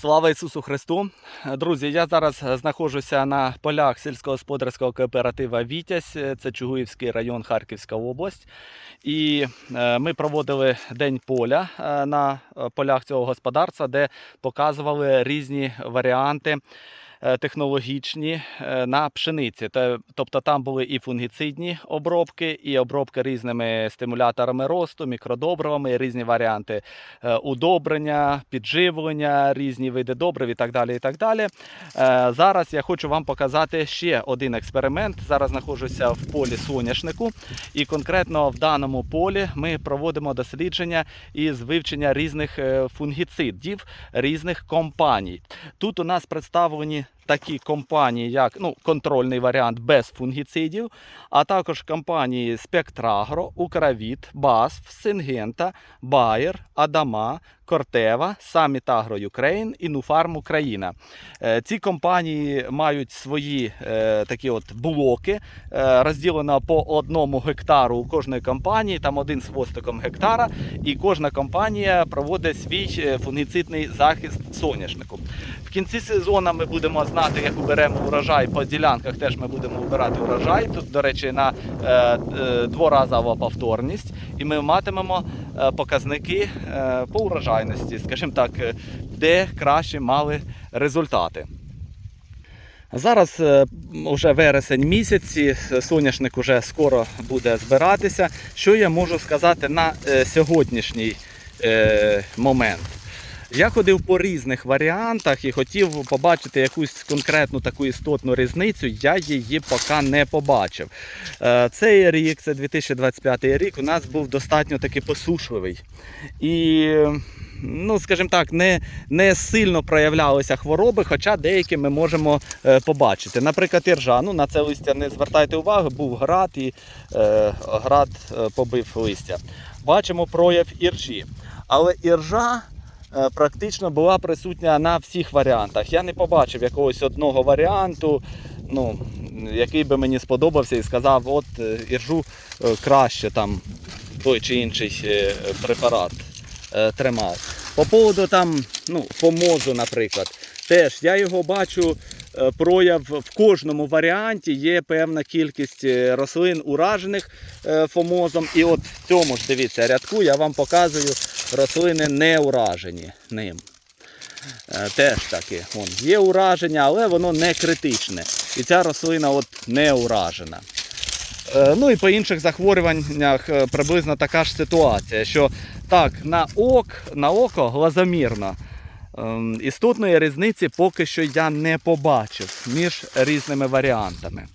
Слава Ісусу Христу! Друзі, я зараз знаходжуся на полях сільськогосподарського кооператива Вітязь, це Чугуївський район, Харківська область. І е, ми проводили день поля е, на е, полях цього господарства, де показували різні варіанти е, технологічні е, на пшениці. Тобто там були і фунгіцидні обробки, і обробки різними стимуляторами росту, мікродобривами, різні варіанти е, удобрення, підживлення, різні види добрив і так далі. І так далі. Е, Зараз я хочу вам показати ще один експеримент. Зараз знаходжуся в полі соняшнику, і конкретно в даному полі ми проводимо дослідження із вивчення різних е, фунгіцидів різних компаній. Тут у нас представлені такі компанії, як ну, контрольний варіант без фунгіцидів, а також компанії Спектрагро, Укравіт, BASF, Сингента, Байер, Адама, Кортева, Summit Agro Ukraine і Nufarm Україна. Е, Ці компанії мають свої е, такі от блоки, е, розділено по одному гектару у кожної компанії, там один з хвостиком гектара, і кожна компанія проводить свій фунгіцидний захист соняшнику. В кінці сезону ми будемо знати, як уберемо урожай. По ділянках теж ми будемо вибирати урожай. Тут, до речі, на дворазова повторність, і ми матимемо показники по урожайності, скажімо так, е, де краще мали результати. Зараз е, вже вересень місяці, соняшник вже скоро буде збиратися. Що я можу сказати на е, сьогоднішній е, момент? Я ходив по різних варіантах і хотів побачити якусь конкретну таку істотну різницю. Я її поки не побачив. Е, Цей рік, це 2025 рік, у нас був достатньо таки посушливий. І, ну, скажімо так, не, не сильно проявлялися хвороби, хоча деякі ми можемо е, побачити. Наприклад, іржа. Ну, на це листя не звертайте увагу, був град і е, град е, побив листя. Бачимо прояв іржі. Але іржа практично була присутня на всіх варіантах. Я не побачив якогось одного варіанту, ну, який би мені сподобався і сказав, от е, іржу е, краще там той чи інший е, препарат е, тримав. По поводу там, ну, фомозу, наприклад, теж я його бачу. Е, Прояв в кожному варіанті є певна кількість е, рослин уражених е, фомозом. І от в цьому ж дивіться рядку я вам показую рослини не уражені ним. Теж таки вон, є ураження, але воно не критичне. І ця рослина от не уражена. Ну і по інших захворюваннях приблизно така ж ситуація, що так, на ок, на око глазомірно. Ем, Істотної різниці поки що я не побачив між різними варіантами.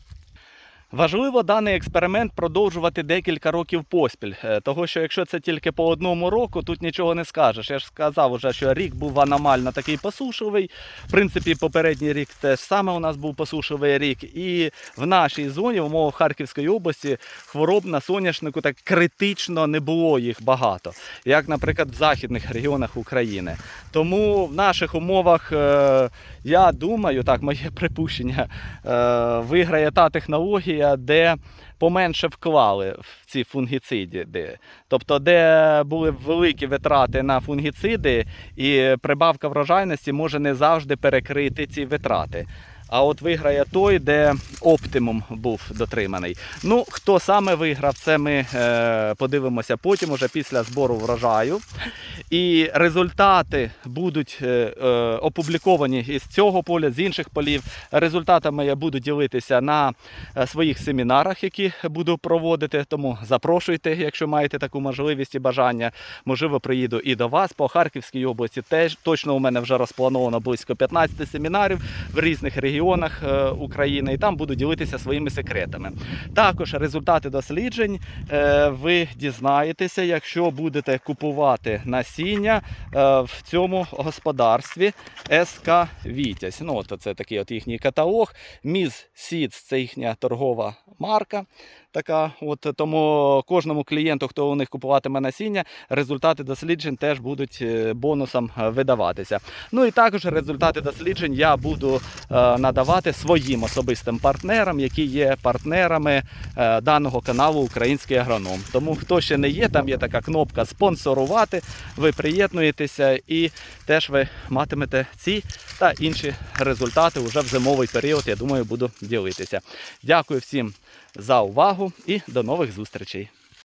Важливо даний експеримент продовжувати декілька років поспіль, е, того що якщо це тільки по одному року, тут нічого не скажеш. Я ж сказав уже, що рік був аномально такий посушливий. В принципі, попередній рік теж саме у нас був посушливий рік. І в нашій зоні, в умовах Харківської області, хвороб на соняшнику так критично не було їх багато, як, наприклад, в західних регіонах України. Тому в наших умовах е, я думаю, так, моє припущення, е, виграє та технологія, де поменше вклали в ці фунгіциди. Тобто, де були великі витрати на фунгіциди, і прибавка врожайності може не завжди перекрити ці витрати. А от виграє той, де оптимум був дотриманий. Ну, хто саме виграв, це ми е, подивимося потім, уже після збору врожаю. І результати будуть е, е, опубліковані із цього поля, з інших полів. Результатами я буду ділитися на е, своїх семінарах, які буду проводити. Тому запрошуйте, якщо маєте таку можливість і бажання. Можливо, приїду і до вас по Харківській області. Теж точно у мене вже розплановано близько 15 семінарів в різних регіонах України, і там буду ділитися своїми секретами. Також результати досліджень ви дізнаєтеся, якщо будете купувати насіння е, в цьому господарстві СК Вітязь. Ну, от це такий от їхній каталог. Міз Сіц це їхня торгова марка. Така. От тому кожному клієнту, хто у них купуватиме насіння, результати досліджень теж будуть е, бонусом е, видаватися. Ну і також результати досліджень я буду е, надавати своїм особистим партнерам, які є партнерами даного каналу Український агроном. Тому хто ще не є, там є така кнопка спонсорувати. Ви приєднуєтеся і теж ви матимете ці та інші результати вже в зимовий період. Я думаю, буду ділитися. Дякую всім за увагу і до нових зустрічей.